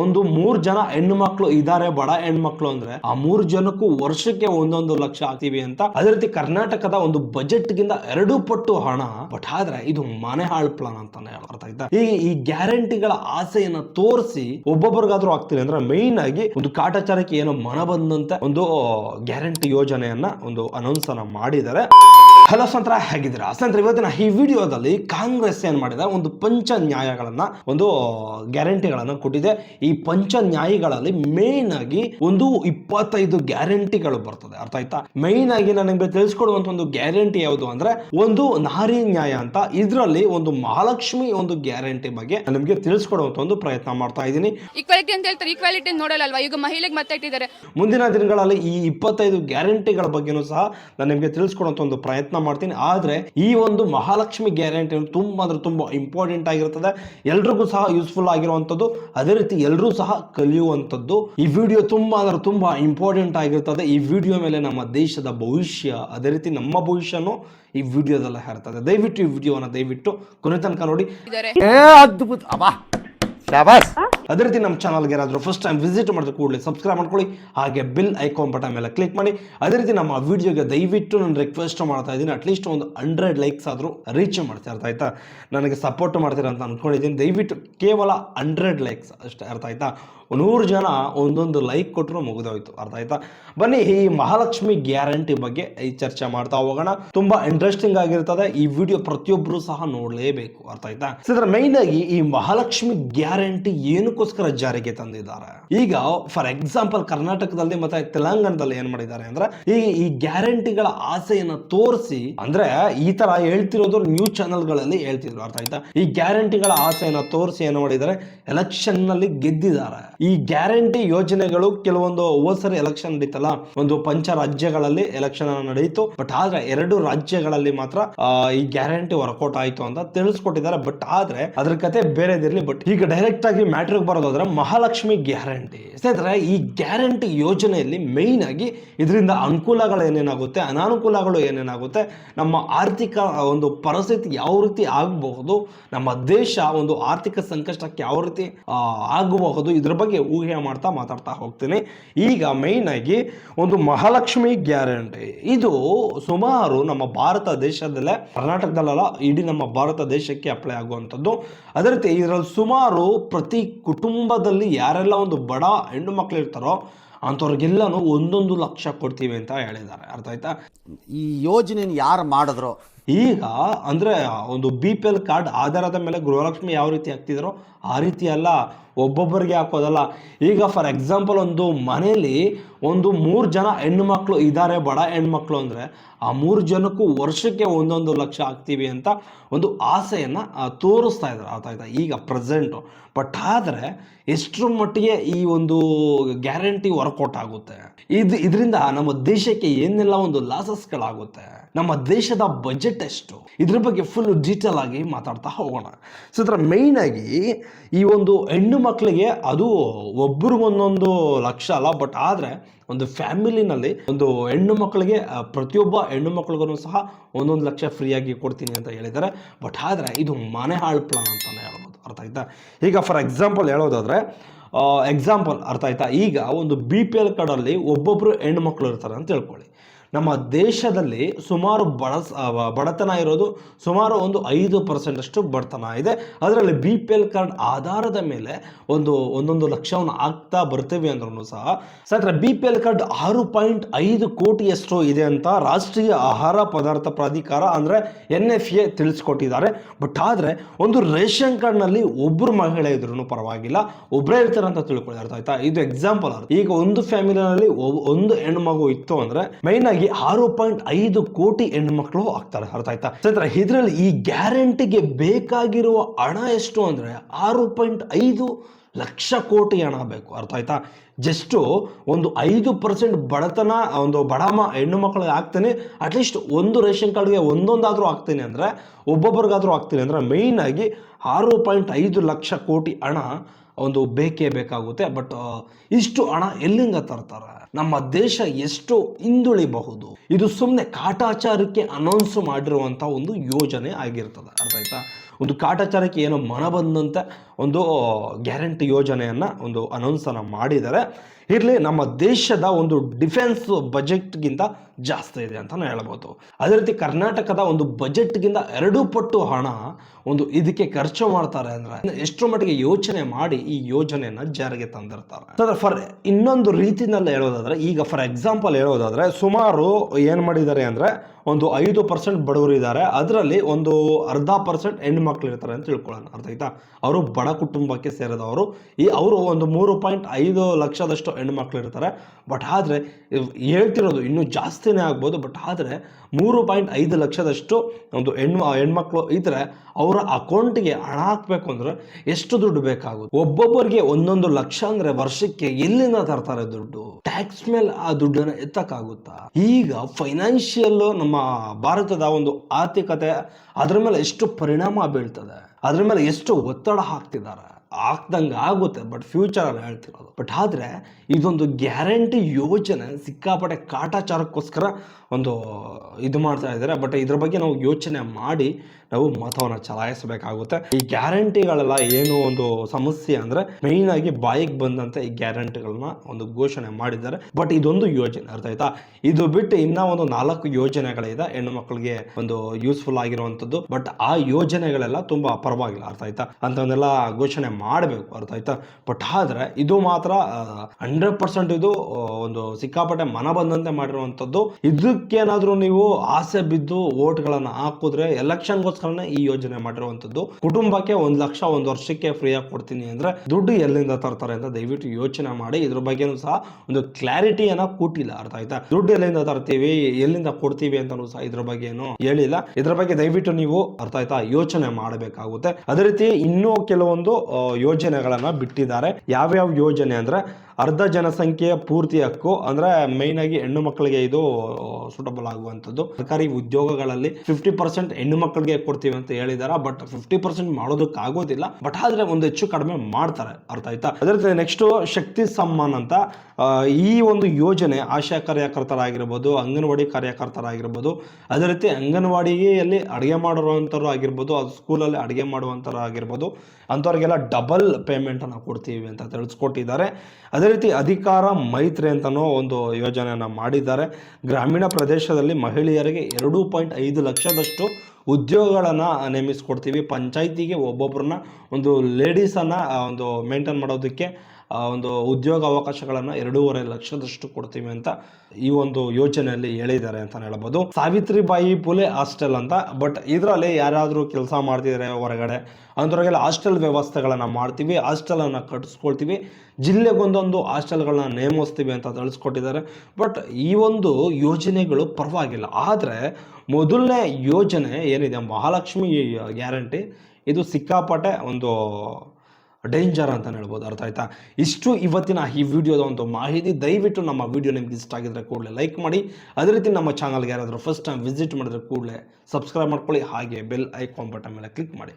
ಒಂದು ಮೂರ್ ಜನ ಹೆಣ್ಣು ಮಕ್ಕಳು ಇದಾರೆ, ಬಡ ಹೆಣ್ಮಕ್ಳು ಅಂದ್ರೆ ಆ ಮೂರ್ ಜನಕ್ಕೂ ವರ್ಷಕ್ಕೆ ಒಂದೊಂದು ಲಕ್ಷ ಆಗ್ತೀವಿ ಅಂತ. ಅದೇ ರೀತಿ ಕರ್ನಾಟಕದ ಒಂದು ಬಜೆಟ್ ಗಿಂತ ಎರಡು ಪಟ್ಟು ಹಣ, ಬಟ್ ಆದ್ರೆ ಇದು ಮನೆ ಹಾಳ್ ಪ್ಲಾನ್ ಅಂತಾನೆ ಅರ್ಥ ಆಯ್ತಾ? ಈ ಈ ಗ್ಯಾರಂಟಿಗಳ ಆಸೆಯನ್ನ ತೋರಿಸಿ ಒಬ್ಬೊಬ್ಬರಿಗಾದ್ರೂ ಆಗ್ತೀನಿ ಅಂದ್ರೆ ಮೈನ್ ಆಗಿ ಒಂದು ಕಾಟಾಚಾರಕ್ಕೆ ಏನೋ ಮನ ಬಂದಂತೆ ಒಂದು ಗ್ಯಾರಂಟಿ ಯೋಜನೆಯನ್ನ ಒಂದು ಅನೌನ್ಸ್ ಅನ್ನ ಮಾಡಿದ್ದಾರೆ. ಹಲೋ ಸಂತರ ಹೇಗಿದ್ದೀರಾ? ಸಂತ್ರ ಇವತ್ತಿನ ಈ ವಿಡಿಯೋದಲ್ಲಿ ಕಾಂಗ್ರೆಸ್ ಏನು ಮಾಡಿದೆ? ಒಂದು ಪಂಚ ನ್ಯಾಯಗಳನ್ನ ಒಂದು ಗ್ಯಾರಂಟಿಗಳನ್ನು ಕೊಟ್ಟಿದೆ. ಈ ಪಂಚ ನ್ಯಾಯಗಳಲ್ಲಿ ಮೇನ್ ಆಗಿ ಒಂದು ಇಪ್ಪತ್ತೈದು ಗ್ಯಾರಂಟಿಗಳು ಬರ್ತದೆ. ಅರ್ಥ ಆಯ್ತಾ? ಮೇನ್ ಆಗಿ ನನಗೆ ತಿಳಿಸ್ಕೊಡುವಂಥ ತಿಳಿಸ್ಕೊಡುವಂತ ಒಂದು ಗ್ಯಾರಂಟಿ ಯಾವುದು ಅಂದ್ರೆ ಒಂದು ನಾರಿ ನ್ಯಾಯ ಅಂತ. ಇದರಲ್ಲಿ ಒಂದು ಮಹಾಲಕ್ಷ್ಮಿ ಒಂದು ಗ್ಯಾರಂಟಿ ಬಗ್ಗೆ ನಿಮಗೆ ತಿಳಿಸ್ಕೊಡುವಂತ ಒಂದು ಪ್ರಯತ್ನ ಮಾಡ್ತಾ ಇದ್ದೀನಿ. ಈಕ್ವಾಲಿಟಿ ಅಂತ ಹೇಳ್ತಾರೆ ಈಕ್ವಾಲಿಟಿ ನೋಡಲ್ಲ ಈಗ ಮಹಿಳೆಗೆ ಮತ್ತೆ ಇಟ್ಟಿದ್ದಾರೆ. ಮುಂದಿನ ದಿನಗಳಲ್ಲಿ ಈ ಇಪ್ಪತ್ತೈದು ಗ್ಯಾರಂಟಿಗಳ ಬಗ್ಗೆನೂ ಸಹ ನಾನು ನಿಮಗೆ ತಿಳಿಸ್ಕೊಡುವಂತ ಒಂದು ಪ್ರಯತ್ನ ಮಾಡ್ತೀನಿ. ಆದರೆ ಈ ಒಂದು ಮಹಾಲಕ್ಷ್ಮಿ ಗ್ಯಾರಂಟಿ ತುಂಬಾ ಅಂದ್ರೆ ತುಂಬ ಇಂಪಾರ್ಟೆಂಟ್ ಆಗಿರ್ತದೆ. ಎಲ್ರಿಗೂ ಸಹ ಯೂಸ್ಫುಲ್ ಆಗಿರುವಂಥದ್ದು. ಅದೇ ರೀತಿ ಎಲ್ಲರೂ ಸಹ ಕಲಿಯುವಂಥದ್ದು. ಈ ವಿಡಿಯೋ ತುಂಬಾ ಅಂದ್ರೆ ತುಂಬಾ ಇಂಪಾರ್ಟೆಂಟ್ ಆಗಿರ್ತದೆ. ಈ ವಿಡಿಯೋ ಮೇಲೆ ನಮ್ಮ ದೇಶದ ಭವಿಷ್ಯ ಅದೇ ರೀತಿ ನಮ್ಮ ಭವಿಷ್ಯನೂ ಈ ವಿಡಿಯೋದಲ್ಲ ಹೇರ್ತದೆ ದಯವಿಟ್ಟು ಈ ವಿಡಿಯೋನ ದಯವಿಟ್ಟು ಕೊನೆ ತನಕ ನೋಡಿ. ಏ ಅದ್ಭುತ. ಅಬ್ಬಾ. ಶಾಬಾಸ್ ಅದೇ ರೀತಿ ನಮ್ಮ ಚಾನಲ್ಗೆ ಏನಾದರೂ ಫಸ್ಟ್ ಟೈಮ್ ವಿಸಿಟ್ ಮಾಡಿದ ಕೂಡಲೇ ಸಬ್ಸ್ಕ್ರೈಬ್ ಮಾಡ್ಕೊಳ್ಳಿ ಹಾಗೆ ಬಿಲ್ ಐಕಾನ್ ಬಟನ್ ಮೇಲೆ ಕ್ಲಿಕ್ ಮಾಡಿ. ಅದೇ ರೀತಿ ನಮ್ಮ ವಿಡಿಯೋಗೆ ದಯವಿಟ್ಟು ನಾನು ರಿಕ್ವೆಸ್ಟ್ ಮಾಡ್ತಾ ಇದ್ದೀನಿ ಅಟ್ಲೀಸ್ಟ್ ಒಂದು ಹಂಡ್ರೆಡ್ ಲೈಕ್ಸ್ ಆದರೂ ರೀಚ್ ಮಾಡ್ತಾ ಇರ್ತಾ ಆಯ್ತಾ? ನನಗೆ ಸಪೋರ್ಟ್ ಮಾಡ್ತೀರಾ ಅಂತ ಅಂದ್ಕೊಂಡಿದ್ದೀನಿ ದಯವಿಟ್ಟು ಕೇವಲ ಹಂಡ್ರೆಡ್ ಲೈಕ್ಸ್ ಅಷ್ಟೇ ಅರ್ಥ ಆಯ್ತಾ? ನೂರು ಜನ ಒಂದೊಂದು ಲೈಕ್ ಕೊಟ್ಟರು ಮುಗಿದೋಯ್ತು. ಅರ್ಥ ಆಯ್ತಾ? ಬನ್ನಿ, ಈ ಮಹಾಲಕ್ಷ್ಮಿ ಗ್ಯಾರಂಟಿ ಬಗ್ಗೆ ಈ ಚರ್ಚೆ ಮಾಡ್ತಾ ಹೋಗೋಣ. ತುಂಬಾ ಇಂಟ್ರೆಸ್ಟಿಂಗ್ ಆಗಿರ್ತದೆ. ಈ ವಿಡಿಯೋ ಪ್ರತಿಯೊಬ್ಬರು ಸಹ ನೋಡಲೇಬೇಕು. ಅರ್ಥ ಆಯ್ತಾ? ಸಿದ್ರ ಮೈನ್ ಆಗಿ ಈ ಮಹಾಲಕ್ಷ್ಮಿ ಗ್ಯಾರಂಟಿ ಏನಕ್ಕೋಸ್ಕರ ಜಾರಿಗೆ ತಂದಿದ್ದಾರೆ? ಈಗ ಫಾರ್ ಎಕ್ಸಾಂಪಲ್ ಕರ್ನಾಟಕದಲ್ಲಿ ಮತ್ತೆ ತೆಲಂಗಾಣದಲ್ಲಿ ಏನ್ ಮಾಡಿದ್ದಾರೆ ಅಂದ್ರೆ, ಈ ಈ ಗ್ಯಾರಂಟಿಗಳ ಆಸೆಯನ್ನ ತೋರಿಸಿ, ಅಂದ್ರೆ ಈ ತರ ಹೇಳ್ತಿರೋದು ನ್ಯೂಸ್ ಚಾನೆಲ್ಗಳಲ್ಲಿ ಹೇಳ್ತಿದ್ರು. ಅರ್ಥ ಆಯ್ತಾ? ಈ ಗ್ಯಾರಂಟಿಗಳ ಆಸೆಯನ್ನ ತೋರಿಸಿ ಏನು ಮಾಡಿದ್ದಾರೆ? ಎಲೆಕ್ಷನ್ನಲ್ಲಿ ಗೆದ್ದಿದ್ದಾರೆ. ಈ ಗ್ಯಾರಂಟಿ ಯೋಜನೆಗಳು ಕೆಲವೊಂದು ಸರಿ ಎಲೆಕ್ಷನ್ ನಡೀತಲ್ಲ ಒಂದು ಪಂಚ ರಾಜ್ಯಗಳಲ್ಲಿ ಎಲೆಕ್ಷನ್ ನಡೆಯಿತು ಬಟ್ ಆದ್ರೆ ಎರಡು ರಾಜ್ಯಗಳಲ್ಲಿ ಮಾತ್ರ ಈ ಗ್ಯಾರಂಟಿ ವರ್ಕೌಟ್ ಆಯ್ತು ಅಂತ ತಿಳಿಸ್ಕೊಟ್ಟಿದ್ದಾರೆ. ಬಟ್ ಆದ್ರೆ ಅದ್ರ ಕತೆ ಬೇರೆದಿರ್ಲಿ ಬಟ್ ಈಗ ಡೈರೆಕ್ಟ್ ಆಗಿ ಮ್ಯಾಟ್ರಿಗೆ ಬರೋದಾದ್ರೆ ಮಹಾಲಕ್ಷ್ಮಿ ಗ್ಯಾರಂಟಿ. ಸ್ನೇಹಿತರೆ, ಈ ಗ್ಯಾರಂಟಿ ಯೋಜನೆಯಲ್ಲಿ ಮೇಯ್ನ್ ಆಗಿ ಇದರಿಂದ ಅನುಕೂಲಗಳು ಏನೇನಾಗುತ್ತೆ, ಅನಾನುಕೂಲಗಳು ಏನೇನಾಗುತ್ತೆ, ನಮ್ಮ ಆರ್ಥಿಕ ಒಂದು ಪರಿಸ್ಥಿತಿ ಯಾವ ರೀತಿ ಆಗಬಹುದು, ನಮ್ಮ ದೇಶ ಒಂದು ಆರ್ಥಿಕ ಸಂಕಷ್ಟಕ್ಕೆ ಯಾವ ರೀತಿ ಆಗಬಹುದು, ಇದ್ರ ಬಗ್ಗೆ ಊಹೆ ಮಾಡ್ತಾ ಮಾತಾಡ್ತಾ ಹೋಗ್ತೀನಿ. ಈಗ ಮೇಯ್ನ್ ಆಗಿ ಒಂದು ಮಹಾಲಕ್ಷ್ಮಿ ಗ್ಯಾರಂಟಿ. ಇದು ಸುಮಾರು ನಮ್ಮ ಭಾರತ ದೇಶದಲ್ಲೇ ಕರ್ನಾಟಕದಲ್ಲ ಇಡೀ ನಮ್ಮ ಭಾರತ ದೇಶಕ್ಕೆ ಅಪ್ಲೈ ಆಗುವಂಥದ್ದು. ಅದೇ ರೀತಿ ಇದರಲ್ಲಿ ಸುಮಾರು ಪ್ರತಿ ಕುಟುಂಬದಲ್ಲಿ ಯಾರೆಲ್ಲ ಒಂದು ಬಡ ಹೆಣ್ಣು ಮಕ್ಕಳು ಇರ್ತಾರೋ ಅಂಥವ್ರಿಗೆಲ್ಲನೂ ಒಂದೊಂದು ಲಕ್ಷ ಕೊಡ್ತೀವಿ ಅಂತ ಹೇಳಿದ್ದಾರೆ. ಅರ್ಥ ಆಯ್ತಾ? ಈ ಯೋಜನೆಯನ್ನು ಯಾರು ಮಾಡಿದ್ರು ಈಗ ಅಂದ್ರೆ ಒಂದು ಬಿ ಪಿ ಎಲ್ ಕಾರ್ಡ್ ಆಧಾರದ ಮೇಲೆ ಗೃಹಲಕ್ಷ್ಮಿ ಯಾವ ರೀತಿ ಹಾಕ್ತಿದಾರೋ ಆ ರೀತಿ ಅಲ್ಲ, ಒಬ್ಬೊಬ್ಬರಿಗೆ ಹಾಕೋದಲ್ಲ. ಈಗ ಫಾರ್ ಎಕ್ಸಾಂಪಲ್ ಒಂದು ಮನೆಯಲ್ಲಿ ಒಂದು ಮೂರು ಜನ ಹೆಣ್ಣು ಮಕ್ಕಳು ಇದ್ದಾರೆ ಬಡ ಹೆಣ್ಮಕ್ಳು ಅಂದರೆ ಆ ಮೂರು ಜನಕ್ಕೂ ವರ್ಷಕ್ಕೆ ಒಂದೊಂದು ಲಕ್ಷ ಹಾಕ್ತೀವಿ ಅಂತ ಒಂದು ಆಸೆಯನ್ನು ತೋರಿಸ್ತಾ ಇದ್ದಾರೆ ಆಯ್ತಾ ಈಗ ಪ್ರೆಸೆಂಟು ಬಟ್ ಆದರೆ ಎಷ್ಟರ ಮಟ್ಟಿಗೆ ಈ ಒಂದು ಗ್ಯಾರಂಟಿ ವರ್ಕೌಟ್ ಆಗುತ್ತೆ? ಇದು, ಇದರಿಂದ ನಮ್ಮ ದೇಶಕ್ಕೆ ಏನೆಲ್ಲ ಒಂದು ಲಾಸಸ್ಗಳಾಗುತ್ತೆ ನಮ್ಮ ದೇಶದ ಬಜೆಟ್ ಎಷ್ಟು ಇದ್ರ ಬಗ್ಗೆ ಫುಲ್ ಡೀಟೇಲ್ ಆಗಿ ಮಾತಾಡ್ತಾ ಹೋಗೋಣ. ಸೊ ಇದರ ಮೇಯ್ನ್ ಆಗಿ ಈ ಒಂದು ಹೆಣ್ಣು ಮಕ್ಕಳಿಗೆ ಅದು ಒಬ್ಬರಿಗೊಂದೊಂದು ಲಕ್ಷ ಅಲ್ಲ ಬಟ್ ಆದರೆ ಒಂದು ಫ್ಯಾಮಿಲಿನಲ್ಲಿ ಒಂದು ಹೆಣ್ಣು ಮಕ್ಕಳಿಗೆ ಪ್ರತಿಯೊಬ್ಬ ಹೆಣ್ಣು ಮಕ್ಕಳಿಗೂ ಸಹ ಒಂದೊಂದು ಲಕ್ಷ ಫ್ರೀಯಾಗಿ ಕೊಡ್ತೀನಿ ಅಂತ ಹೇಳಿದ್ದಾರೆ. ಬಟ್ ಆದರೆ ಇದು ಮನೆ ಹಾಳು ಪ್ಲಾನ್ ಅಂತಲೇ ಹೇಳ್ಬೋದು. ಅರ್ಥ ಆಯ್ತಾ? ಈಗ ಫಾರ್ ಎಕ್ಸಾಂಪಲ್ ಹೇಳೋದಾದ್ರೆ ಎಕ್ಸಾಂಪಲ್ ಅರ್ಥ ಆಯ್ತಾ? ಈಗ ಒಂದು ಬಿ ಪಿ ಎಲ್ ಕಾರ್ಡಲ್ಲಿ ಒಬ್ಬೊಬ್ಬರು ಹೆಣ್ಣು ಮಕ್ಕಳು ಇರ್ತಾರೆ ಅಂತ ತಿಳ್ಕೊಳ್ಳಿ. ನಮ್ಮ ದೇಶದಲ್ಲಿ ಸುಮಾರು ಬಡ ಬಡತನ ಇರೋದು ಸುಮಾರು ಒಂದು ಐದು ಪರ್ಸೆಂಟ್ ಅಷ್ಟು ಬಡತನ ಇದೆ. ಅದರಲ್ಲಿ ಬಿ ಪಿ ಎಲ್ ಕಾರ್ಡ್ ಆಧಾರದ ಮೇಲೆ ಒಂದು, ಒಂದೊಂದು ಲಕ್ಷವನ್ನು ಆಗ್ತಾ ಬರ್ತೀವಿ ಅಂದ್ರೂ ಸಹ ಸತ್ರ ಬಿ ಪಿ ಎಲ್ ಕಾರ್ಡ್ ಆರು ಪಾಯಿಂಟ್ ಐದು ಕೋಟಿಯಷ್ಟು ಇದೆ ಅಂತ ರಾಷ್ಟ್ರೀಯ ಆಹಾರ ಪದಾರ್ಥ ಪ್ರಾಧಿಕಾರ, ಅಂದರೆ ಎನ್ ಎಫ್ ಎ ತಿಳಿಸ್ಕೊಟ್ಟಿದ್ದಾರೆ. ಬಟ್ ಆದರೆ ಒಂದು ರೇಷನ್ ಕಾರ್ಡ್ನಲ್ಲಿ ಒಬ್ಬರು ಮಹಿಳೆ ಇದ್ರೂ ಪರವಾಗಿಲ್ಲ. ಒಬ್ಬರೇ ಇರ್ತಾರೆ ಅಂತ ತಿಳ್ಕೊಳ್ಳಿ ಅರ್ಥ ಆಯ್ತಾ? ಇದು ಎಕ್ಸಾಂಪಲ್ ಈಗ ಒಂದು ಫ್ಯಾಮಿಲಿನಲ್ಲಿ ಒಂದು ಹೆಣ್ಣು ಮಗು ಇತ್ತು ಅಂದರೆ ಮೈನ್ ಆರು ಪಾಯಿಂಟ್ ಐದು ಕೋಟಿ ಹೆಣ್ಣು ಮಕ್ಕಳು ಆಗ್ತಾರೆ, ಅರ್ಥ ಆಯ್ತಾ? ಸ್ನೇಹಿತರೆ, ಇದರಲ್ಲಿ ಈ ಗ್ಯಾರಂಟಿಗೆ ಬೇಕಾಗಿರುವ ಹಣ ಎಷ್ಟು ಅಂದ್ರೆ ಆರು ಪಾಯಿಂಟ್ ಐದು ಲಕ್ಷ ಕೋಟಿ ಹಣ ಬೇಕು, ಅರ್ಥ ಆಯ್ತಾ? ಜಸ್ಟು ಒಂದು ಐದು ಪರ್ಸೆಂಟ್ ಬಡತನ, ಒಂದು ಬಡಮ ಹೆಣ್ಣು ಮಕ್ಕಳಿಗೆ ಆಗ್ತೇನೆ ಅಟ್ಲೀಸ್ಟ್ ಒಂದು ರೇಷನ್ ಕಾರ್ಡ್ಗೆ ಒಂದೊಂದಾದರೂ ಆಗ್ತೀನಿ ಅಂದರೆ ಒಬ್ಬೊಬ್ಬರಿಗಾದರೂ ಆಗ್ತೀನಿ ಅಂದರೆ ಮೈನ್ ಆಗಿ ಆರು ಪಾಯಿಂಟ್ ಐದು ಲಕ್ಷ ಕೋಟಿ ಹಣ ಒಂದು ಬೇಕೇ ಬೇಕಾಗುತ್ತೆ. ಬಟ್ ಇಷ್ಟು ಹಣ ಎಲ್ಲಿಂದ ತರ್ತಾರೆ? ನಮ್ಮ ದೇಶ ಎಷ್ಟು ಹಿಂದುಳಿಬಹುದು. ಇದು ಸುಮ್ಮನೆ ಕಾಟಾಚಾರಕ್ಕೆ ಅನೌನ್ಸ್ ಮಾಡಿರುವಂಥ ಒಂದು ಯೋಜನೆ ಆಗಿರ್ತದೆ. ಅರ್ಥ ಆಯ್ತಾ ಒಂದು ಕಾಟಾಚಾರಕ್ಕೆ ಏನೋ ಮನ ಬಂದಂತೆ ಒಂದು ಗ್ಯಾರಂಟಿ ಯೋಜನೆಯನ್ನು ಒಂದು ಅನೌನ್ಸನ್ನು ಮಾಡಿದ್ದಾರೆ. ಇರಲಿ, ನಮ್ಮ ದೇಶದ ಒಂದು ಡಿಫೆನ್ಸ್ ಬಜೆಟ್ಗಿಂತ ಜಾಸ್ತಿ ಇದೆ ಅಂತಲೇ ಹೇಳ್ಬೋದು. ಅದೇ ರೀತಿ ಕರ್ನಾಟಕದ ಒಂದು ಬಜೆಟ್ಗಿಂತ ಎರಡು ಪಟ್ಟು ಹಣ ಒಂದು ಇದಕ್ಕೆ ಖರ್ಚು ಮಾಡ್ತಾರೆ ಅಂದರೆ ಎಷ್ಟರ ಮಟ್ಟಿಗೆ ಯೋಚನೆ ಮಾಡಿ ಈ ಯೋಜನೆಯನ್ನ ಜಾರಿಗೆ ತಂದಿರ್ತಾರೆ. ಫಾರ್ ಇನ್ನೊಂದು ರೀತಿನಲ್ಲಿ ಹೇಳೋದಾದ್ರೆ, ಈಗ ಫಾರ್ ಎಕ್ಸಾಂಪಲ್ ಹೇಳೋದಾದ್ರೆ, ಸುಮಾರು ಏನು ಮಾಡಿದ್ದಾರೆ ಅಂದ್ರೆ ಒಂದು ಐದು ಪರ್ಸೆಂಟ್ ಬಡವರು ಇದ್ದಾರೆ. ಅದರಲ್ಲಿ ಒಂದು ಅರ್ಧ ಪರ್ಸೆಂಟ್ ಮಕ್ಳು ಇರ್ತಾರೆ ಅಂತ ತಿಳ್ಕೊಳ್ಳೋಣ. ಅರ್ಥ ಆಯ್ತಾ? ಅವರು ಬಡ ಕುಟುಂಬಕ್ಕೆ ಸೇರಿದವರು. ಈ ಅವರು ಒಂದು ಮೂರು ಪಾಯಿಂಟ್ ಐದು ಲಕ್ಷದಷ್ಟು ಹೆಣ್ಣು ಮಕ್ಕಳು ಇರ್ತಾರೆ. ಬಟ್ ಆದರೆ ಹೇಳ್ತಿರೋದು ಇನ್ನೂ ಜಾಸ್ತಿನೇ ಆಗ್ಬೋದು. ಬಟ್ ಆದರೆ ಮೂರು ಪಾಯಿಂಟ್ ಐದು ಲಕ್ಷದಷ್ಟು ಒಂದು ಹೆಣ್ಣು ಹೆಣ್ಮಕ್ಳು ಇದ್ರೆ ಅವರ ಅಕೌಂಟಿಗೆ ಹಣ ಹಾಕ್ಬೇಕು ಅಂದ್ರೆ ಎಷ್ಟು ದುಡ್ಡು ಬೇಕಾಗುತ್ತೆ? ಒಬ್ಬೊಬ್ಬರಿಗೆ ಒಂದೊಂದು ಲಕ್ಷ ಅಂದರೆ ವರ್ಷಕ್ಕೆ ಎಲ್ಲಿಂದ ತರ್ತಾರೆ ದುಡ್ಡು? ಟ್ಯಾಕ್ಸ್ ಮೇಲೆ ಆ ದುಡ್ಡನ್ನ ಎತ್ತಕ್ಕಾಗುತ್ತಾ? ಈಗ ಫೈನಾನ್ಷಿಯಲ್ ನಮ್ಮ ಭಾರತದ ಒಂದು ಆರ್ಥಿಕತೆ ಅದ್ರ ಮೇಲೆ ಎಷ್ಟು ಪರಿಣಾಮ ಬೀಳ್ತದೆ? ಅದ್ರ ಮೇಲೆ ಎಷ್ಟು ಒತ್ತಡ ಹಾಕ್ತಿದ್ದಾರೆ? ಹಾಕ್ದಂಗೆ ಆಗುತ್ತೆ ಬಟ್ ಫ್ಯೂಚರ್ ಅಲ್ಲಿ ಹೇಳ್ತಿರೋದು. ಬಟ್ ಆದರೆ ಇದೊಂದು ಗ್ಯಾರಂಟಿ ಯೋಜನೆ ಸಿಕ್ಕಾಪಟ್ಟೆ ಕಾಟಾಚಾರಕ್ಕೋಸ್ಕರ ಒಂದು ಇದು ಮಾಡ್ತಾ ಇದ್ದಾರೆ. ಬಟ್ ಇದ್ರ ಬಗ್ಗೆ ನಾವು ಯೋಚನೆ ಮಾಡಿ ನಾವು ಮತವನ್ನು ಚಲಾಯಿಸಬೇಕಾಗುತ್ತೆ. ಈ ಗ್ಯಾರಂಟಿಗಳೆಲ್ಲ ಏನು ಒಂದು ಸಮಸ್ಯೆ ಅಂದರೆ ಮೈನ್ ಆಗಿ ಬಾಯಿಗೆ ಬಂದಂತೆ ಈ ಗ್ಯಾರಂಟಿಗಳನ್ನ ಒಂದು ಘೋಷಣೆ ಮಾಡಿದ್ದಾರೆ. ಬಟ್ ಇದೊಂದು ಯೋಜನೆ ಅರ್ಥ ಆಯ್ತಾ? ಇದು ಬಿಟ್ಟು ಇನ್ನ ಒಂದು ನಾಲ್ಕು ಯೋಜನೆಗಳಿದೆ. ಹೆಣ್ಣು ಮಕ್ಕಳಿಗೆ ಒಂದು ಯೂಸ್ಫುಲ್ ಆಗಿರುವಂಥದ್ದು. ಬಟ್ ಆ ಯೋಜನೆಗಳೆಲ್ಲ ತುಂಬಾ ಪರವಾಗಿಲ್ಲ, ಅರ್ಥ ಆಯ್ತಾ? ಅಂತವನ್ನೆಲ್ಲ ಘೋಷಣೆ ಮಾಡಬೇಕು, ಅರ್ಥ ಆಯ್ತಾ? ಬಟ್ ಆದ್ರೆ ಇದು ಮಾತ್ರ ಹಂಡ್ರೆಡ್ ಪರ್ಸೆಂಟ್ ಇದು ಒಂದು ಸಿಕ್ಕಾಪಟ್ಟೆ ಮನ ಬಂದಂತೆ ಮಾಡಿರುವಂಥದ್ದು ಇದಕ್ಕೇನಾದ್ರೂ ನೀವು ಆಸೆ ಬಿದ್ದು ಓಟ್ಗಳನ್ನು ಹಾಕಿದ್ರೆ ಎಲೆಕ್ಷನ್ಗೋಸ್ಕರನೇ ಈ ಯೋಜನೆ ಮಾಡಿರುವಂಥದ್ದು. ಕುಟುಂಬಕ್ಕೆ ಒಂದು ಲಕ್ಷ, ಒಂದ್ ವರ್ಷಕ್ಕೆ ಫ್ರೀಯಾಗಿ ಕೊಡ್ತೀನಿ ಅಂದ್ರೆ ದುಡ್ಡು ಎಲ್ಲಿಂದ ತರ್ತಾರೆ ಅಂತ ದಯವಿಟ್ಟು ಯೋಚನೆ ಮಾಡಿ. ಇದ್ರ ಬಗ್ಗೆನೂ ಸಹ ಒಂದು ಕ್ಲಾರಿಟಿಯನ್ನ ಕೊಟ್ಟಿಲ್ಲ, ಅರ್ಥ ಆಯ್ತಾ? ದುಡ್ಡು ಎಲ್ಲಿಂದ ತರ್ತೀವಿ, ಎಲ್ಲಿಂದ ಕೊಡ್ತೀವಿ ಅಂತಲೂ ಸಹ ಇದ್ರ ಬಗ್ಗೆ ಏನು ಹೇಳಿಲ್ಲ. ಇದ್ರ ಬಗ್ಗೆ ದಯವಿಟ್ಟು ನೀವು, ಅರ್ಥ ಆಯ್ತಾ, ಯೋಚನೆ ಮಾಡಬೇಕಾಗುತ್ತೆ. ಅದೇ ರೀತಿ ಇನ್ನೂ ಕೆಲವೊಂದು ಯೋಜನೆಗಳನ್ನ ಬಿಟ್ಟಿದ್ದಾರೆ. ಯಾವ್ಯಾವ ಯೋಜನೆ ಅಂದ್ರೆ ಅರ್ಧ ಜನಸಂಖ್ಯೆಯ ಪೂರ್ತಿ ಹಕ್ಕು ಅಂದರೆ ಮೈನ್ ಆಗಿ ಹೆಣ್ಣು ಮಕ್ಕಳಿಗೆ ಇದು ಸೂಟಬಲ್ ಆಗುವಂಥದ್ದು. ಸರ್ಕಾರಿ ಉದ್ಯೋಗಗಳಲ್ಲಿ ಫಿಫ್ಟಿ ಪರ್ಸೆಂಟ್ ಹೆಣ್ಣು ಮಕ್ಕಳಿಗೆ ಕೊಡ್ತೀವಿ ಅಂತ ಹೇಳಿದ್ದಾರೆ ಬಟ್ ಫಿಫ್ಟಿ ಪರ್ಸೆಂಟ್ ಮಾಡೋದಕ್ಕೆ ಆಗೋದಿಲ್ಲ. ಬಟ್ ಆದರೆ ಒಂದು ಹೆಚ್ಚು ಕಡಿಮೆ ಮಾಡ್ತಾರೆ. ಅರ್ಥ ಆಯ್ತಾ? ಅದೇ ನೆಕ್ಸ್ಟ್ ಶಕ್ತಿ ಸಮ್ಮಾನ್ ಅಂತ ಈ ಒಂದು ಯೋಜನೆ ಆಶಾ ಕಾರ್ಯಕರ್ತರಾಗಿರ್ಬೋದು, ಅಂಗನವಾಡಿ ಕಾರ್ಯಕರ್ತರಾಗಿರ್ಬೋದು, ಅದೇ ರೀತಿ ಅಂಗನವಾಡಿಯಲ್ಲಿ ಅಡುಗೆ ಮಾಡಿರುವಂಥವ್ರು ಆಗಿರ್ಬೋದು, ಅದು ಸ್ಕೂಲಲ್ಲಿ ಅಡುಗೆ ಮಾಡುವಂಥವ್ರು ಆಗಿರ್ಬೋದು, ಅಂಥವ್ರಿಗೆಲ್ಲ ಡಬಲ್ ಪೇಮೆಂಟನ್ನು ಕೊಡ್ತೀವಿ ಅಂತ ತಿಳಿಸ್ಕೊಟ್ಟಿದ್ದಾರೆ. ಅದೇ ರೀತಿ ಅಧಿಕಾರ ಮೈತ್ರಿ ಅಂತನೋ ಒಂದು ಯೋಜನೆಯನ್ನು ಮಾಡಿದ್ದಾರೆ. ಗ್ರಾಮೀಣ ಪ್ರದೇಶದಲ್ಲಿ ಮಹಿಳೆಯರಿಗೆ ಎರಡು ಪಾಯಿಂಟ್ ಐದು ಲಕ್ಷದಷ್ಟು ಉದ್ಯೋಗಗಳನ್ನು ನೇಮಿಸ್ಕೊಡ್ತೀವಿ. ಪಂಚಾಯಿತಿಗೆ ಒಬ್ಬೊಬ್ಬರನ್ನ ಒಂದು ಲೇಡೀಸನ್ನು ಒಂದು ಮೇಂಟೈನ್ ಮಾಡೋದಕ್ಕೆ ಒಂದು ಉದ್ಯೋಗ ಅವಕಾಶಗಳನ್ನು ಎರಡೂವರೆ ಲಕ್ಷದಷ್ಟು ಕೊಡ್ತೀವಿ ಅಂತ ಈ ಒಂದು ಯೋಜನೆಯಲ್ಲಿ ಹೇಳಿದ್ದಾರೆ ಅಂತ ಹೇಳ್ಬೋದು. ಸಾವಿತ್ರಿಬಾಯಿ ಪುಲೆ ಹಾಸ್ಟೆಲ್ ಅಂತ, ಬಟ್ ಇದರಲ್ಲಿ ಯಾರಾದರೂ ಕೆಲಸ ಮಾಡ್ತಿದ್ದಾರೆ ಹೊರಗಡೆ ಅಂಥವ್ರಿಗೆಲ್ಲ ಹಾಸ್ಟೆಲ್ ವ್ಯವಸ್ಥೆಗಳನ್ನು ಮಾಡ್ತೀವಿ, ಹಾಸ್ಟೆಲನ್ನು ಕಟ್ಟಿಸ್ಕೊಳ್ತೀವಿ ಜಿಲ್ಲೆಗೊಂದೊಂದು ಹಾಸ್ಟೆಲ್ಗಳನ್ನ ನೇಮಿಸ್ತೀವಿ ಅಂತ ತಿಳಿಸ್ಕೊಟ್ಟಿದ್ದಾರೆ. ಬಟ್ ಈ ಒಂದು ಯೋಜನೆಗಳು ಪರವಾಗಿಲ್ಲ. ಆದರೆ ಮೊದಲನೇ ಯೋಜನೆ ಏನಿದೆ, ಮಹಾಲಕ್ಷ್ಮಿ ಗ್ಯಾರಂಟಿ, ಇದು ಸಿಕ್ಕಾಪಟ್ಟೆ ಒಂದು ಡೇಂಜರ್ ಅಂತ ಹೇಳ್ಬೋದು, ಅರ್ಥ ಆಯ್ತಾ? ಇಷ್ಟು ಇವತ್ತಿನ ಈ ವಿಡಿಯೋದ ಒಂದು ಮಾಹಿತಿ, ದಯವಿಟ್ಟು ನಮ್ಮ ವಿಡಿಯೋ ನಿಮ್ಗೆ ಇಷ್ಟ ಆಗಿದ್ರೆ ಕೂಡಲೇ ಲೈಕ್ ಮಾಡಿ. ಅದೇ ರೀತಿ ನಮ್ಮ ಚಾನಲ್ಗೆ ಯಾರಾದರೂ ಫಸ್ಟ್ ಟೈಮ್ ವಿಸಿಟ್ ಮಾಡಿದ್ರೆ ಕೂಡಲೇ ಸಬ್ಸ್ಕ್ರೈಬ್ ಮಾಡ್ಕೊಳ್ಳಿ, ಹಾಗೆ ಬೆಲ್ ಐಕಾನ್ ಬಟನ್ ಮೇಲೆ ಕ್ಲಿಕ್ ಮಾಡಿ.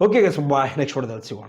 ಓಕೆ ಬಾಯ್ ನೆಕ್ಸ್ಟ್ ವಿಡಿಯೋದಲ್ಲಿ ಸಿಗೋಣ.